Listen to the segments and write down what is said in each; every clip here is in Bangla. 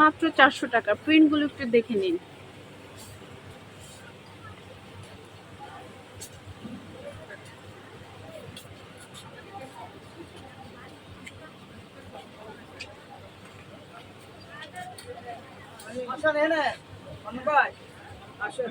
মাত্র চারশো টাকা। প্রিন্টগুলো একটু দেখে নিন। আসেন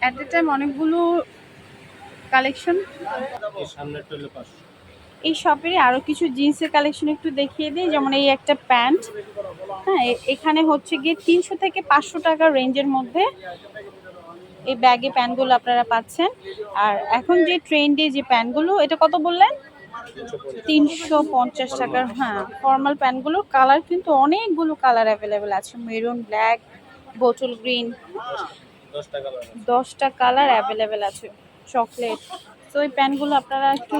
অ্যাট এ টাইম অনেকগুলো কালেকশন এই শপেরই আরও কিছু জিন্সের কালেকশন একটু দেখিয়ে দিই যেমন এই একটা প্যান্ট হ্যাঁ এখানে হচ্ছে গিয়ে তিনশো থেকে পাঁচশো টাকা রেঞ্জের মধ্যে এই ব্যাগে প্যান্টগুলো আপনারা পাচ্ছেন। আর এখন যে ট্রেন্ডে যে প্যান্টগুলো এটা কত বললেন? তিনশো পঞ্চাশ টাকার হ্যাঁ ফর্মাল প্যান্টগুলোর কালার কিন্তু অনেকগুলো কালার অ্যাভেলেবেল আছে। মেরুন ব্ল্যাক বোটল গ্রিন দশটা কালার অ্যাভেলেবেল আছে চকলেট তো এই প্যান্টগুলো আপনারা একটু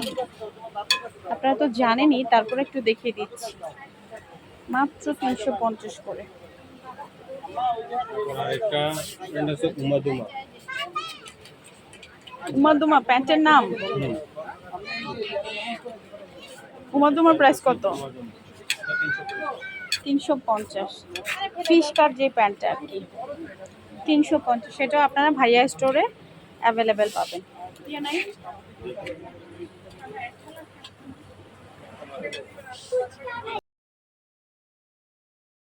আপনারা তো জানেনই তারপরে একটু দেখিয়ে দিচ্ছি। মাত্র তিনশো পঞ্চাশ করে। উমাদুমা। প্যান্টের নাম? উমাদুমার প্রাইস কত? তিনশো পঞ্চাশ। ফিশ কাট যে প্যান্টটা আর কি? তিনশো পঞ্চাশ সেটাও আপনারা ভাইয়া স্টোরে অ্যাভেলেবেল পাবেন।